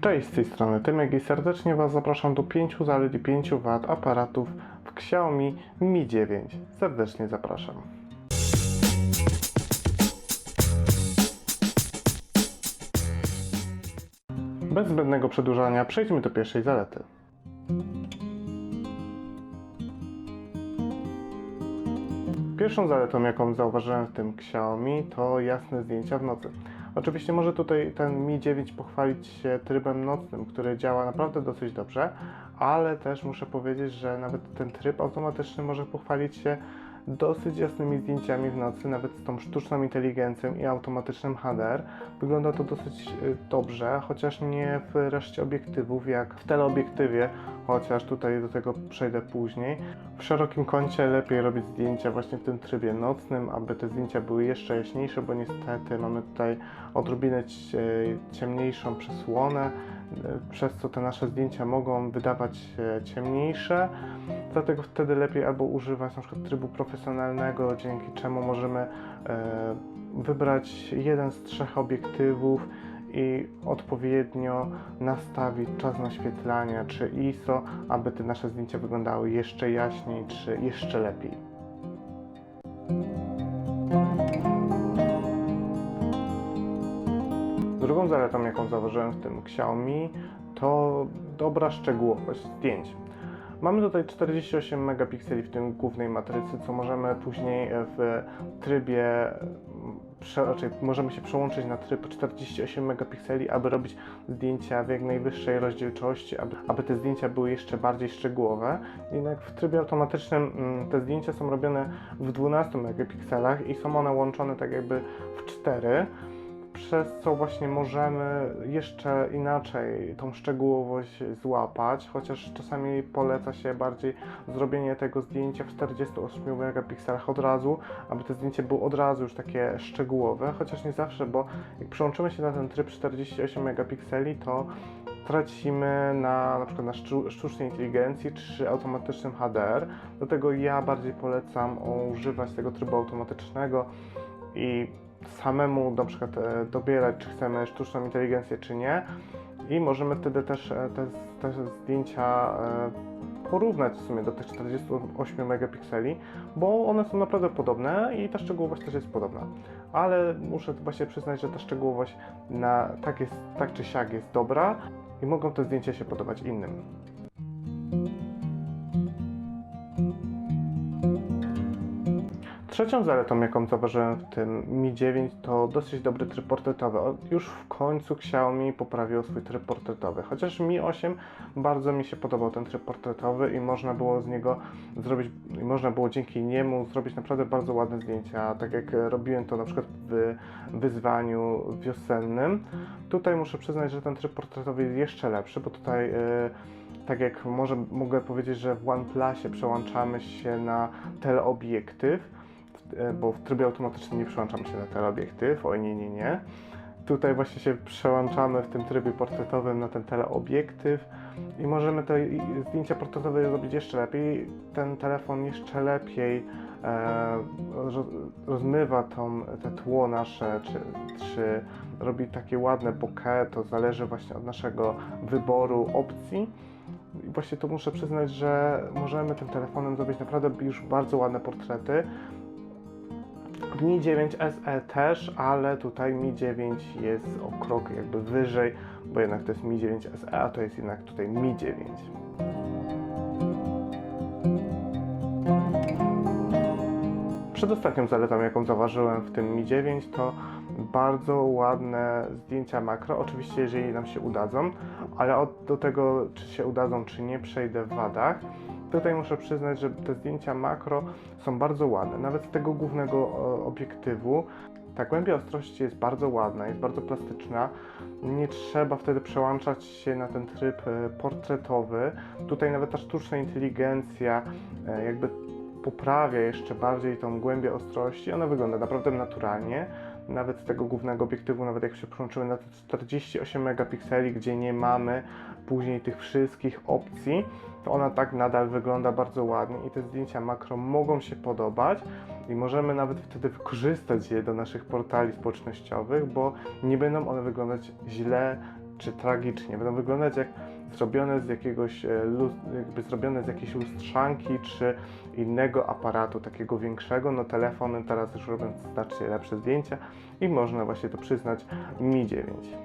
Cześć, z tej strony Tymek i serdecznie Was zapraszam do 5 zalet i 5 wad aparatów w Xiaomi Mi 9. Serdecznie zapraszam. Bez zbędnego przedłużania przejdźmy do pierwszej zalety. Pierwszą zaletą, jaką zauważyłem w tym Xiaomi, to jasne zdjęcia w nocy. Oczywiście może tutaj ten Mi 9 pochwalić się trybem nocnym, który działa naprawdę dosyć dobrze, ale też muszę powiedzieć, że nawet ten tryb automatyczny może pochwalić się dosyć jasnymi zdjęciami w nocy, nawet z tą sztuczną inteligencją i automatycznym HDR. Wygląda to dosyć y, dobrze, chociaż nie w reszcie obiektywów, jak w teleobiektywie, chociaż tutaj do tego przejdę później. W szerokim kącie lepiej robić zdjęcia właśnie w tym trybie nocnym, aby te zdjęcia były jeszcze jaśniejsze, bo niestety mamy tutaj odrobinę cie- ciemniejszą przesłonę, y, przez co te nasze zdjęcia mogą wydawać się ciemniejsze. Dlatego wtedy lepiej albo używać na przykład trybu profesjonalnego, dzięki czemu możemy e, wybrać jeden z trzech obiektywów i odpowiednio nastawić czas naświetlania czy ISO, aby te nasze zdjęcia wyglądały jeszcze jaśniej czy jeszcze lepiej. Drugą zaletą, jaką zauważyłem w tym Xiaomi, to dobra szczegółowość zdjęć. Mamy tutaj 48 megapikseli w tym głównej matrycy, co możemy później w trybie, mm, raczej możemy się przełączyć na tryb 48 megapikseli, aby robić zdjęcia w jak najwyższej rozdzielczości, aby, aby te zdjęcia były jeszcze bardziej szczegółowe. Jednak w trybie automatycznym mm, te zdjęcia są robione w 12 megapikselach i są one łączone tak jakby w 4 przez co właśnie możemy jeszcze inaczej tą szczegółowość złapać, chociaż czasami poleca się bardziej zrobienie tego zdjęcia w 48 megapikselach od razu, aby to zdjęcie było od razu już takie szczegółowe, chociaż nie zawsze, bo jak przełączymy się na ten tryb 48 megapikseli, to tracimy na na przykład na sztu- sztucznej inteligencji czy automatycznym HDR. Dlatego ja bardziej polecam używać tego trybu automatycznego i samemu na przykład e, dobierać, czy chcemy sztuczną inteligencję, czy nie. I możemy wtedy też e, te, te zdjęcia e, porównać w sumie do tych 48 megapikseli, bo one są naprawdę podobne i ta szczegółowość też jest podobna. Ale muszę właśnie przyznać, że ta szczegółowość na tak, jest, tak czy siak jest dobra i mogą te zdjęcia się podobać innym. Trzecią zaletą, jaką zauważyłem w tym Mi 9 to dosyć dobry tryb portretowy. Już w końcu Xiaomi poprawiło swój tryb portretowy. Chociaż Mi 8 bardzo mi się podobał ten tryb portretowy i można było z niego zrobić, można było dzięki niemu zrobić naprawdę bardzo ładne zdjęcia, tak jak robiłem to na przykład w wyzwaniu wiosennym. Tutaj muszę przyznać, że ten tryb portretowy jest jeszcze lepszy, bo tutaj e, tak jak może mogę powiedzieć, że w OnePlusie przełączamy się na teleobiektyw, bo w trybie automatycznym nie przełączamy się na teleobiektyw, oj nie, nie, nie. Tutaj właśnie się przełączamy w tym trybie portretowym na ten teleobiektyw i możemy te zdjęcia portretowe zrobić jeszcze lepiej. Ten telefon jeszcze lepiej e, roz, rozmywa tą, te tło nasze, czy, czy robi takie ładne bokeh, to zależy właśnie od naszego wyboru opcji. I właśnie tu muszę przyznać, że możemy tym telefonem zrobić naprawdę już bardzo ładne portrety. Mi 9 SE też, ale tutaj Mi 9 jest o krok jakby wyżej, bo jednak to jest Mi 9 SE, a to jest jednak tutaj Mi 9. Przedostatnią zaletą, jaką zauważyłem w tym Mi 9, to bardzo ładne zdjęcia makro. Oczywiście, jeżeli nam się udadzą, ale od, do tego, czy się udadzą, czy nie, przejdę w wadach. Tutaj muszę przyznać, że te zdjęcia makro są bardzo ładne. Nawet z tego głównego e, obiektywu ta głębia ostrości jest bardzo ładna, jest bardzo plastyczna. Nie trzeba wtedy przełączać się na ten tryb e, portretowy. Tutaj nawet ta sztuczna inteligencja e, jakby poprawia jeszcze bardziej tą głębię ostrości. Ona wygląda naprawdę naturalnie. Nawet z tego głównego obiektywu, nawet jak się przełączymy na te 48 megapikseli, gdzie nie mamy później tych wszystkich opcji, to ona tak nadal wygląda bardzo ładnie i te zdjęcia makro mogą się podobać i możemy nawet wtedy wykorzystać je do naszych portali społecznościowych, bo nie będą one wyglądać źle czy tragicznie. Będą wyglądać jak zrobione z jakiegoś, e, jakby zrobione z jakiejś lustrzanki, czy innego aparatu, takiego większego. No telefony teraz już robią znacznie lepsze zdjęcia i można właśnie to przyznać Mi 9.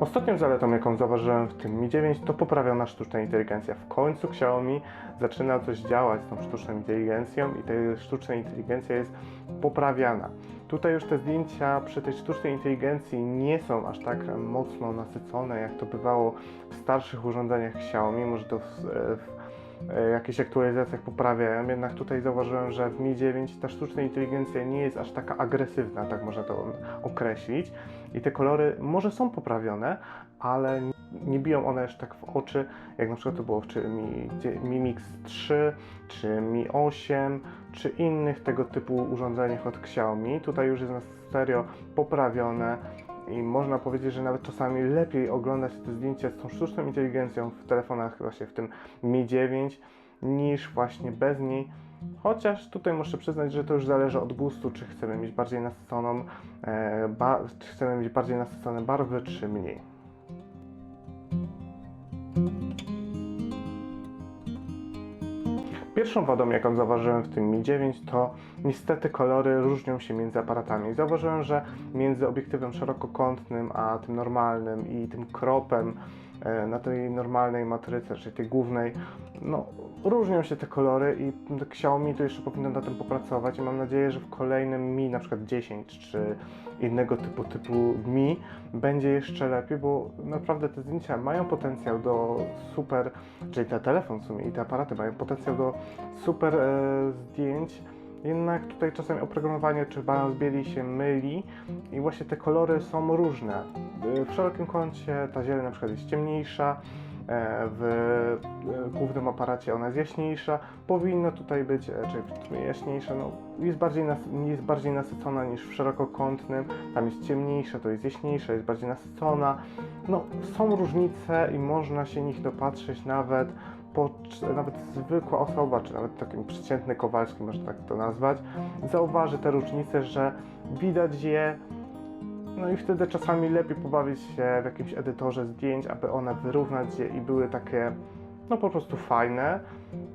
Ostatnią zaletą, jaką zauważyłem w tym Mi 9, to poprawiona sztuczna inteligencja. W końcu Xiaomi zaczyna coś działać z tą sztuczną inteligencją i ta sztuczna inteligencja jest poprawiana. Tutaj już te zdjęcia przy tej sztucznej inteligencji nie są aż tak mocno nasycone, jak to bywało w starszych urządzeniach Xiaomi. Może to w, w e, jakichś aktualizacjach poprawiają, jednak tutaj zauważyłem, że w Mi 9 ta sztuczna inteligencja nie jest aż taka agresywna, tak można to określić. I te kolory może są poprawione, ale nie biją one aż tak w oczy, jak na przykład to było w czy Mi, Mi Mix 3, czy Mi 8, czy innych tego typu urządzeniach od Xiaomi. Tutaj już jest na serio poprawione i można powiedzieć, że nawet czasami lepiej oglądać te zdjęcia z tą sztuczną inteligencją w telefonach, właśnie w tym Mi 9, niż właśnie bez niej. Chociaż tutaj muszę przyznać, że to już zależy od gustu, czy chcemy mieć bardziej nasyconą, e, czy chcemy mieć bardziej nasycone barwy, czy mniej. Pierwszą wadą, jaką zauważyłem w tym Mi 9, to niestety kolory różnią się między aparatami. Zauważyłem, że między obiektywem szerokokątnym a tym normalnym i tym kropem na tej normalnej matryce, czyli tej głównej, no różnią się te kolory i Xiaomi to jeszcze powinno na tym popracować i mam nadzieję, że w kolejnym Mi, na przykład 10 czy innego typu typu Mi będzie jeszcze lepiej, bo naprawdę te zdjęcia mają potencjał do super, czyli ten telefon w sumie i te aparaty mają potencjał do super e, zdjęć, jednak tutaj czasami oprogramowanie czy balans bieli się myli i właśnie te kolory są różne. W szerokim kącie ta zieleń na przykład jest ciemniejsza, e, w e, głównym aparacie ona jest jaśniejsza, powinno tutaj być, czy w tmie jaśniejsza, no jest bardziej, jest bardziej nasycona niż w szerokokątnym, tam jest ciemniejsza, to jest jaśniejsza, jest bardziej nasycona. No są różnice i można się nich dopatrzeć nawet po, nawet zwykła osoba, czy nawet taki przeciętny Kowalski, można tak to nazwać, zauważy te różnice, że widać je, no i wtedy czasami lepiej pobawić się w jakimś edytorze zdjęć, aby one wyrównać je i były takie, no po prostu fajne.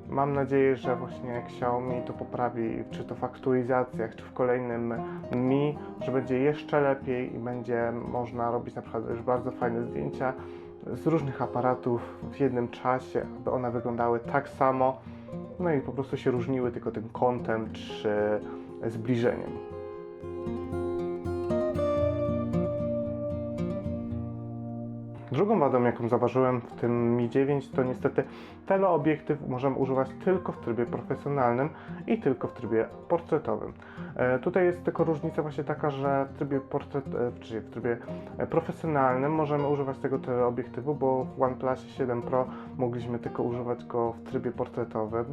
Mam nadzieję, że właśnie jak Xiaomi to poprawi, czy to w aktualizacjach, czy w kolejnym Mi, że będzie jeszcze lepiej i będzie można robić na przykład już bardzo fajne zdjęcia z różnych aparatów w jednym czasie, aby one wyglądały tak samo, no i po prostu się różniły tylko tym kątem czy zbliżeniem. Drugą wadą, jaką zauważyłem w tym Mi 9, to niestety teleobiektyw możemy używać tylko w trybie profesjonalnym i tylko w trybie portretowym. E, tutaj jest tylko różnica właśnie taka, że w trybie, portret, e, czyli w trybie e, profesjonalnym możemy używać tego teleobiektywu, bo w OnePlusie 7 Pro mogliśmy tylko używać go w trybie portretowym,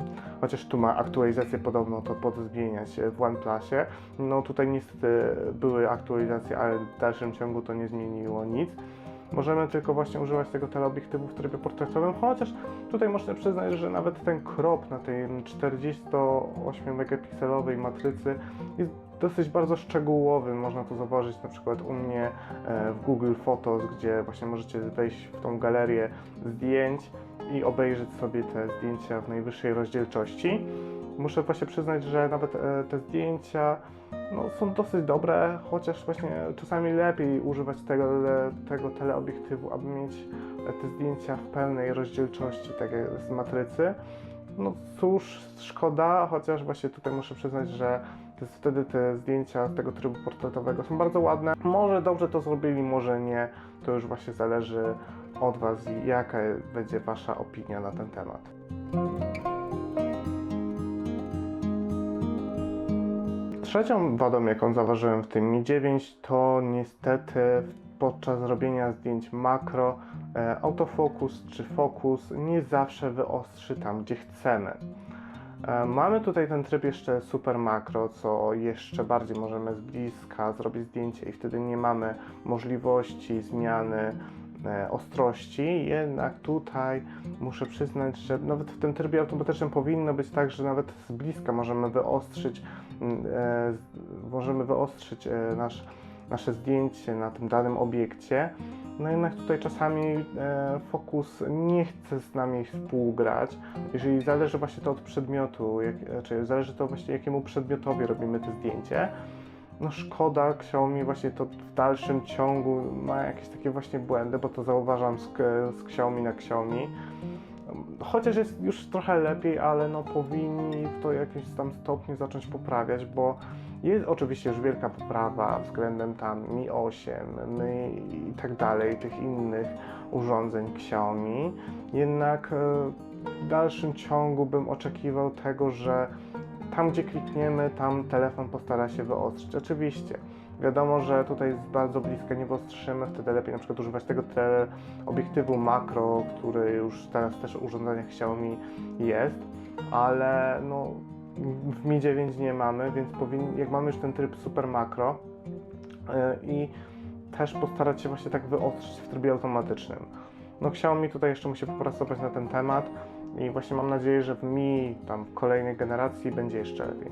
chociaż tu ma aktualizację podobno to podzmieniać w OnePlusie. No tutaj niestety były aktualizacje, ale w dalszym ciągu to nie zmieniło nic możemy tylko właśnie używać tego teleobiektywu w trybie portretowym, chociaż tutaj można przyznać, że nawet ten crop na tej 48 megapikselowej matrycy jest dosyć bardzo szczegółowy. Można to zauważyć na przykład u mnie e, w Google Photos, gdzie właśnie możecie wejść w tą galerię zdjęć i obejrzeć sobie te zdjęcia w najwyższej rozdzielczości. Muszę właśnie przyznać, że nawet e, te zdjęcia no, są dosyć dobre, chociaż właśnie czasami lepiej używać tego, tego teleobiektywu, aby mieć te zdjęcia w pełnej rozdzielczości, tak jak z matrycy. No cóż, szkoda, chociaż właśnie tutaj muszę przyznać, że te, wtedy te zdjęcia z tego trybu portretowego są bardzo ładne. Może dobrze to zrobili, może nie. To już właśnie zależy od Was i jaka będzie Wasza opinia na ten temat. Trzecią wadą, jaką zauważyłem w tym Mi 9, to niestety podczas robienia zdjęć makro e, autofokus czy fokus nie zawsze wyostrzy tam, gdzie chcemy. E, mamy tutaj ten tryb jeszcze super makro, co jeszcze bardziej możemy z bliska zrobić zdjęcie i wtedy nie mamy możliwości zmiany e, ostrości, jednak tutaj muszę przyznać, że nawet w tym trybie automatycznym powinno być tak, że nawet z bliska możemy wyostrzyć możemy wyostrzyć e, nasz, nasze zdjęcie na tym danym obiekcie. No jednak tutaj czasami e, fokus nie chce z nami współgrać. Jeżeli zależy właśnie to od przedmiotu, jak, czy zależy to właśnie jakiemu przedmiotowi robimy to zdjęcie, no szkoda Xiaomi właśnie to w dalszym ciągu ma jakieś takie właśnie błędy, bo to zauważam z, z Xiaomi na Xiaomi. Chociaż jest już trochę lepiej, ale no powinni w to jakimś tam stopniu zacząć poprawiać, bo jest oczywiście już wielka poprawa względem tam Mi 8, Mi i tak dalej, tych innych urządzeń Xiaomi. Jednak e, w dalszym ciągu bym oczekiwał tego, że tam gdzie klikniemy, tam telefon postara się wyostrzyć. Oczywiście. Wiadomo, że tutaj jest bardzo blisko nie wyostrzymy, wtedy lepiej na przykład używać tego obiektywu makro, który już teraz też w urządzeniach Xiaomi jest, ale no, w Mi 9 nie mamy, więc powinni, jak mamy już ten tryb super makro yy, i też postarać się właśnie tak wyostrzyć w trybie automatycznym. No Xiaomi tutaj jeszcze musi popracować na ten temat i właśnie mam nadzieję, że w Mi tam w kolejnej generacji będzie jeszcze lepiej.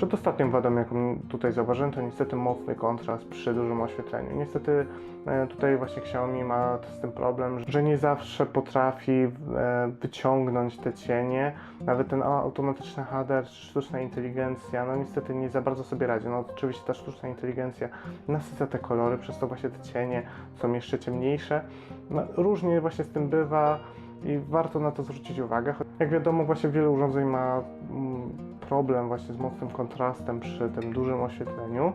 Przedostatnią wadą, jaką tutaj zauważyłem, to niestety mocny kontrast przy dużym oświetleniu. Niestety e, tutaj właśnie Xiaomi ma z tym problem, że nie zawsze potrafi e, wyciągnąć te cienie. Nawet ten automatyczny HDR sztuczna inteligencja, no niestety nie za bardzo sobie radzi. No oczywiście ta sztuczna inteligencja nasyca te kolory, przez to właśnie te cienie są jeszcze ciemniejsze. No, różnie właśnie z tym bywa i warto na to zwrócić uwagę. Jak wiadomo, właśnie wiele urządzeń ma mm, problem właśnie z mocnym kontrastem przy tym dużym oświetleniu.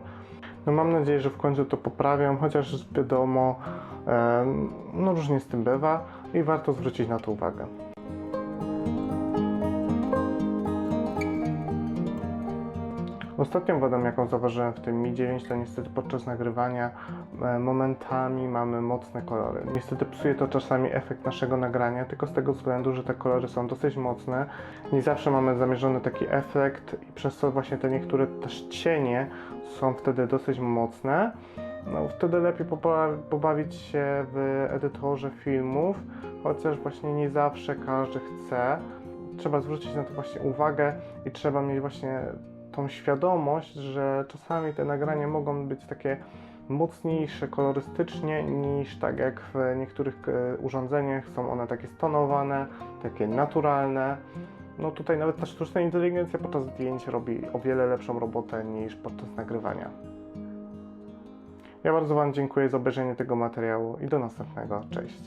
No mam nadzieję, że w końcu to poprawią, chociaż wiadomo, no różnie z tym bywa i warto zwrócić na to uwagę. Ostatnią wadą, jaką zauważyłem w tym Mi 9, to niestety podczas nagrywania e, momentami mamy mocne kolory. Niestety psuje to czasami efekt naszego nagrania, tylko z tego względu, że te kolory są dosyć mocne. Nie zawsze mamy zamierzony taki efekt i przez to właśnie te niektóre też cienie są wtedy dosyć mocne. No, wtedy lepiej pobawić się w edytorze filmów, chociaż właśnie nie zawsze każdy chce. Trzeba zwrócić na to właśnie uwagę i trzeba mieć właśnie tą świadomość, że czasami te nagrania mogą być takie mocniejsze kolorystycznie niż tak jak w niektórych e, urządzeniach są one takie stonowane, takie naturalne. No tutaj nawet ta sztuczna inteligencja podczas zdjęć robi o wiele lepszą robotę niż podczas nagrywania. Ja bardzo Wam dziękuję za obejrzenie tego materiału i do następnego. Cześć.